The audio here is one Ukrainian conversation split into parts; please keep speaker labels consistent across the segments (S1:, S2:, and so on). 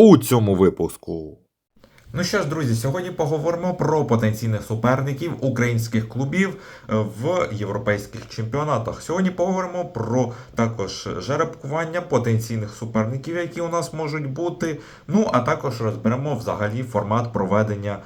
S1: у цьому випуску.
S2: Ну що ж, друзі, сьогодні поговоримо про потенційних суперників українських клубів е, в європейських чемпіонатах. Сьогодні поговоримо про також жеребкування потенційних суперників, які у нас можуть бути. Ну а також розберемо взагалі формат проведення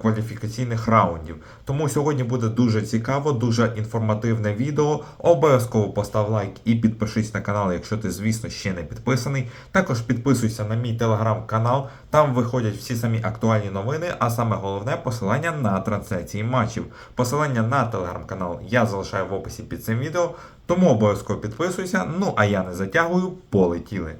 S2: кваліфікаційних раундів. Тому сьогодні буде дуже цікаво, дуже інформативне відео. Обов'язково постав лайк і підпишись на канал, якщо ти, звісно, ще не підписаний. Також підписуйся на мій телеграм-канал. Там виходять всі самі актуальні новини, а саме головне посилання на трансляції матчів. Посилання на телеграм-канал я залишаю в описі під цим відео, тому обов'язково підписуйся. Ну а я не затягую, полетіли.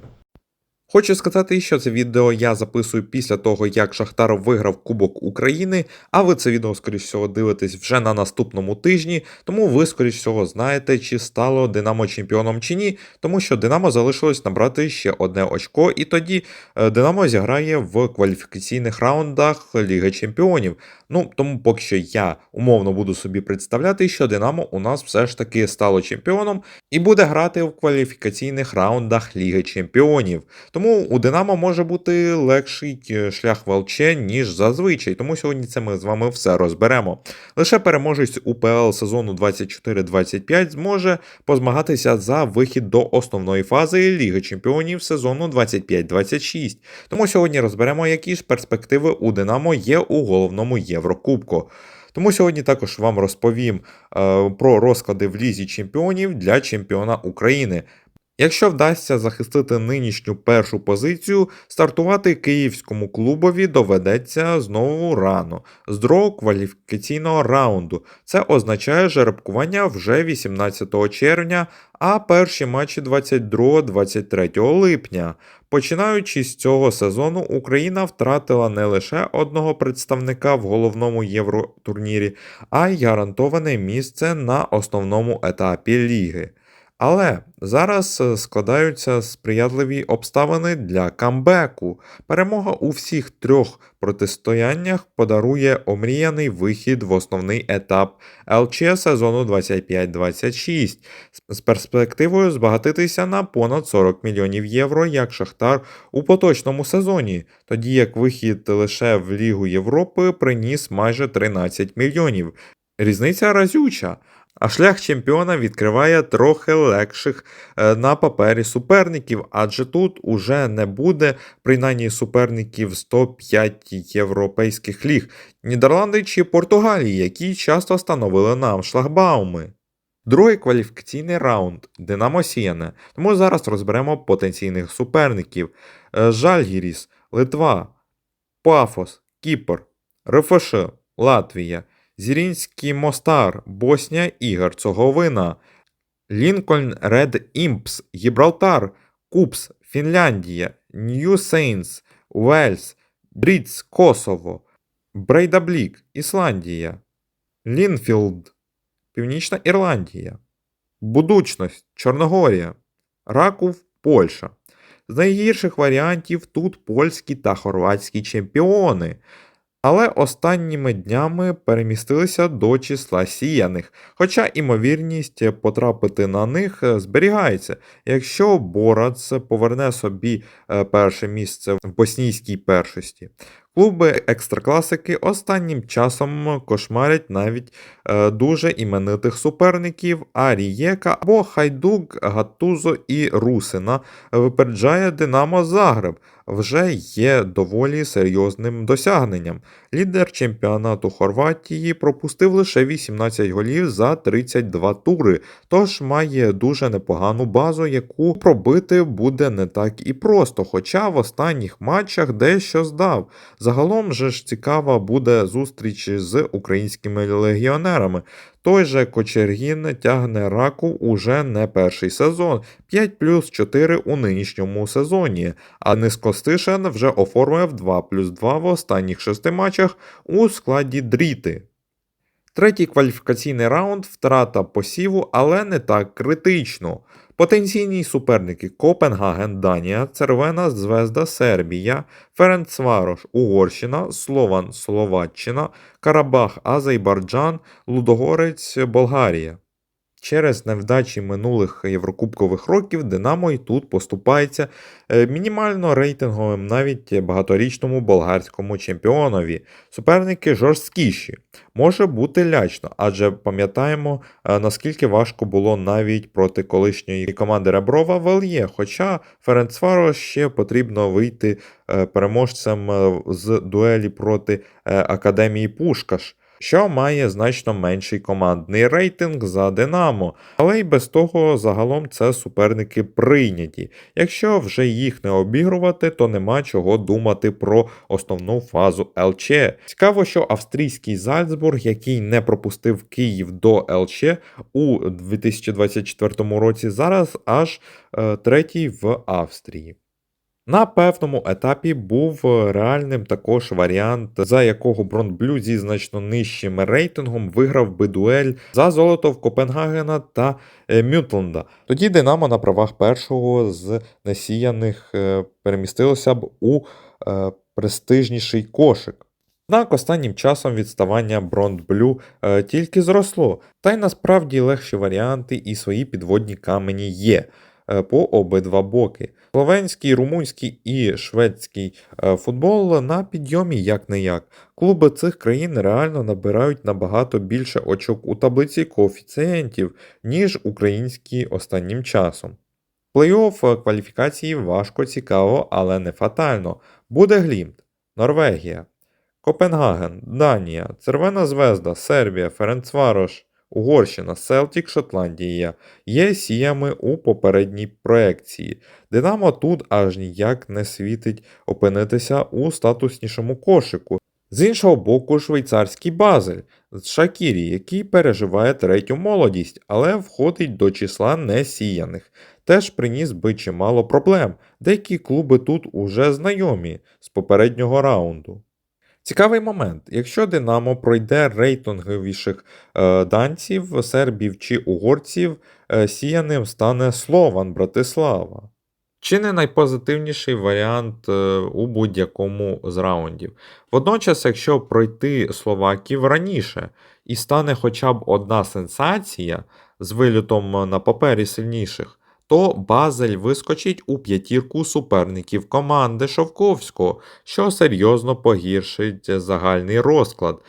S1: Хочу сказати, що це відео я записую після того, як Шахтар виграв Кубок України, а ви це відео, скоріш всього, дивитесь вже на наступному тижні, тому ви, скоріш всього, знаєте, чи стало Динамо чемпіоном чи ні, тому що Динамо залишилось набрати ще одне очко, і тоді е, Динамо зіграє в кваліфікаційних раундах Ліги Чемпіонів. Ну, тому поки що я умовно буду собі представляти, що Динамо у нас все ж таки стало чемпіоном і буде грати в кваліфікаційних раундах Ліги Чемпіонів. Тому у Динамо може бути легший е, шлях в ніж зазвичай. Тому сьогодні це ми з вами все розберемо. Лише переможець УПЛ сезону 24-25 зможе позмагатися за вихід до основної фази Ліги Чемпіонів сезону 25-26. Тому сьогодні розберемо, які ж перспективи у Динамо є у головному Єврокубку. Тому сьогодні також вам розповім е, про розклади в Лізі чемпіонів для чемпіона України. Якщо вдасться захистити нинішню першу позицію, стартувати київському клубові доведеться знову рано, з другого кваліфікаційного раунду. Це означає жеребкування вже 18 червня, а перші матчі 22-23 липня. Починаючи з цього сезону, Україна втратила не лише одного представника в головному євротурнірі, а й гарантоване місце на основному етапі ліги. Але зараз е, складаються сприятливі обставини для камбеку. Перемога у всіх трьох протистояннях подарує омріяний вихід в основний етап ЛЧ сезону 25-26 з перспективою збагатитися на понад 40 мільйонів євро як Шахтар у поточному сезоні, тоді як вихід лише в Лігу Європи приніс майже 13 мільйонів. Різниця разюча. А шлях чемпіона відкриває трохи легших е, на папері суперників, адже тут уже не буде принаймні суперників 105 європейських ліг, Нідерланди чи Португалії, які часто становили нам шлагбауми. Другий кваліфікаційний раунд Динамо Сіяне. Тому зараз розберемо потенційних суперників: Е, Жальгіріс, Литва, Пафос, Кіпр, РФШ, Латвія. Зірінський Мостар, Боснія і Герцеговина, Лінкольн Ред Імпс, Гібралтар, Купс, Фінляндія, Нью Сейнс, Уельс, Бріц, Косово, Брейдаблік, Ісландія, Лінфілд, Північна Ірландія, Будучність, Чорногорія, Раков, Польща. З найгірших варіантів тут польські та хорватські чемпіони але останніми днями перемістилися до числа сіяних, хоча імовірність потрапити на них е, зберігається, якщо Борац поверне собі е, перше місце в боснійській першості. Клуби екстракласики останнім часом кошмарять навіть е, дуже іменитих суперників Арієка або Хайдук, Гатузо і Русина випереджає Динамо Загреб, вже є доволі серйозним досягненням. Лідер чемпіонату Хорватії пропустив лише 18 голів за 32 тури, тож має дуже непогану базу, яку пробити буде не так і просто, хоча в останніх матчах дещо здав. Загалом же ж цікава буде зустріч з українськими легіонерами. Той же Кочергін тягне раку уже не перший сезон, 5 плюс 4 у нинішньому сезоні, а Нискостишен вже оформив 2 плюс 2 в останніх шести матчах у складі дріти. Третій кваліфікаційний раунд втрата посіву, але не так критично. Потенційні суперники Копенгаген, Данія, Цервена Звезда Сербія, Ференцварош Угорщина, Слован Словаччина, Карабах Азербайджан, Лудогорець Болгарія. Через невдачі минулих Єврокубкових років Динамо і тут поступається е, мінімально рейтинговим навіть багаторічному болгарському чемпіонові. Суперники жорсткіші. Може бути лячно, адже пам'ятаємо, е, наскільки важко було навіть проти колишньої команди Реброва Вельє. Хоча Ференцваро ще потрібно вийти е, переможцем з дуелі проти Академії Пушкаш. Що має значно менший командний рейтинг за Динамо, але й без того загалом це суперники прийняті. Якщо вже їх не обігрувати, то нема чого думати про основну фазу ЛЧ. Цікаво, що австрійський Зальцбург, який не пропустив Київ до ЛЧ у 2024 році, зараз аж е, третій в Австрії. На певному етапі був е, реальним також варіант, за якого Бронблю зі значно нижчим рейтингом виграв би дуель за золото в Копенгагена та е, Мютленда. Тоді Динамо на правах першого з несіяних е, перемістилося б у престижніший кошик. Однак останнім часом відставання Брондблю е, тільки зросло, та й насправді легші варіанти і свої підводні камені є по обидва боки. Словенський, румунський і шведський е, футбол на підйомі як не як. Клуби цих країн реально набирають набагато більше очок у таблиці коефіцієнтів, ніж українські останнім часом. Плей-офф е, кваліфікації важко цікаво, але не фатально. Буде Глімт, Норвегія, Копенгаген, Данія, Червона Звезда, Сербія, Ференцварош, Угорщина, Селтік, Шотландія є сіями у попередній проекції. Динамо тут аж ніяк не світить опинитися у статуснішому кошику. З іншого боку, швейцарський Базель з Шакірі, який переживає третю молодість, але входить до числа несіяних. Теж приніс би чимало проблем. Деякі клуби тут уже знайомі з попереднього раунду. Цікавий момент: якщо Динамо пройде рейтинговіших е, данців, сербів чи угорців, е, сіяним стане Слован Братислава. Чи не найпозитивніший варіант е, у будь-якому з раундів. Водночас, якщо пройти словаків раніше і стане хоча б одна сенсація з вилітом на папері сильніших, то Базель вискочить у п'ятірку суперників команди Шовковського, що серйозно погіршить загальний розклад.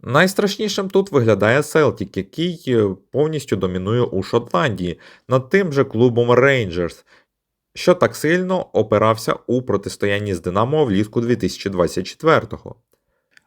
S1: Найстрашнішим тут виглядає Селтік, який е, повністю домінує у Шотландії над тим же клубом Рейнджерс, що так сильно опирався у протистоянні з Динамо влітку 2024-го.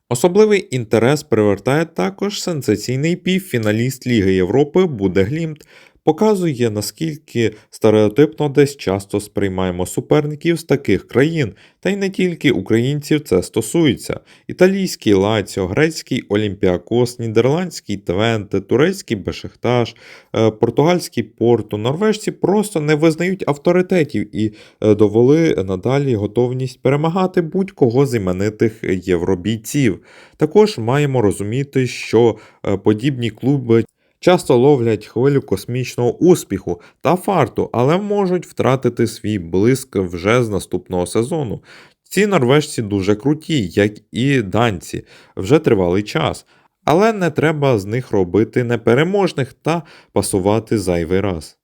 S1: Особливий інтерес привертає також сенсаційний півфіналіст Ліги Європи Буде Глімт, показує, наскільки стереотипно десь часто сприймаємо суперників з таких країн, та й не тільки українців це стосується. Італійський Лаціо, грецький Олімпіакос, нідерландський Твенте, турецький Бешикташ, е, португальський Порту, норвежці просто не визнають авторитетів і е, довели надалі готовність перемагати будь-кого з іменитих євробійців. Також маємо розуміти, що е, подібні клуби часто ловлять хвилю космічного успіху та фарту, але можуть втратити свій блиск вже з наступного сезону. Ці норвежці дуже круті, як і данці, вже тривалий час. Але не треба з них робити непереможних та пасувати зайвий раз.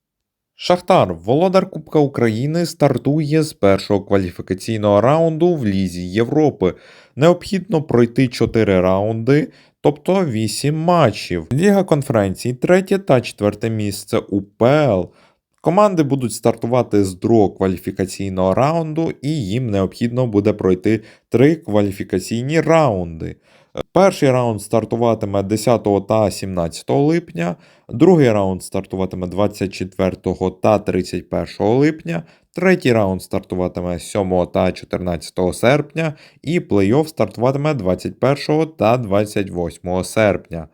S1: Шахтар, володар Кубка України, стартує з першого кваліфікаційного раунду в Лізі Європи. Необхідно пройти 4 раунди, тобто 8 матчів. Ліга конференцій, третє та четверте місце УПЛ. Команди будуть стартувати з другого кваліфікаційного раунду, і їм необхідно буде пройти три кваліфікаційні раунди. Перший раунд стартуватиме 10 та 17 липня, другий раунд стартуватиме 24 та 31 липня, третій раунд стартуватиме 7 та 14 серпня, і плей-офф стартуватиме 21 та 28 серпня.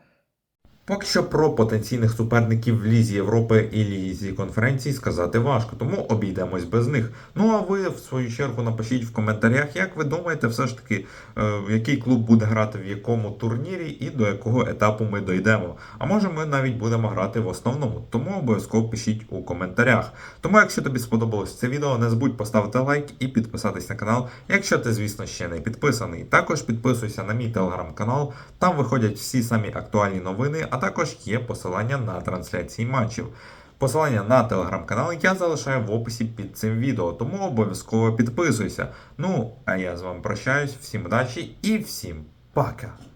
S2: Поки що про потенційних суперників в Лізі Європи і Лізі конференції сказати важко, тому обійдемось без них. Ну а ви, в свою чергу, напишіть в коментарях, як ви думаєте, все ж таки, е, який клуб буде грати в якому турнірі і до якого етапу ми дойдемо. А може ми навіть будемо грати в основному, тому обов'язково пишіть у коментарях. Тому, якщо тобі сподобалось це відео, не забудь поставити лайк і підписатись на канал, якщо ти, звісно, ще не підписаний. Також підписуйся на мій телеграм-канал, там виходять всі самі актуальні новини. а також є посилання на трансляції матчів. Посилання на телеграм-канал я залишаю в описі під цим відео, тому обов'язково підписуйся. Ну, а я з вами прощаюсь, всім удачі і всім пока!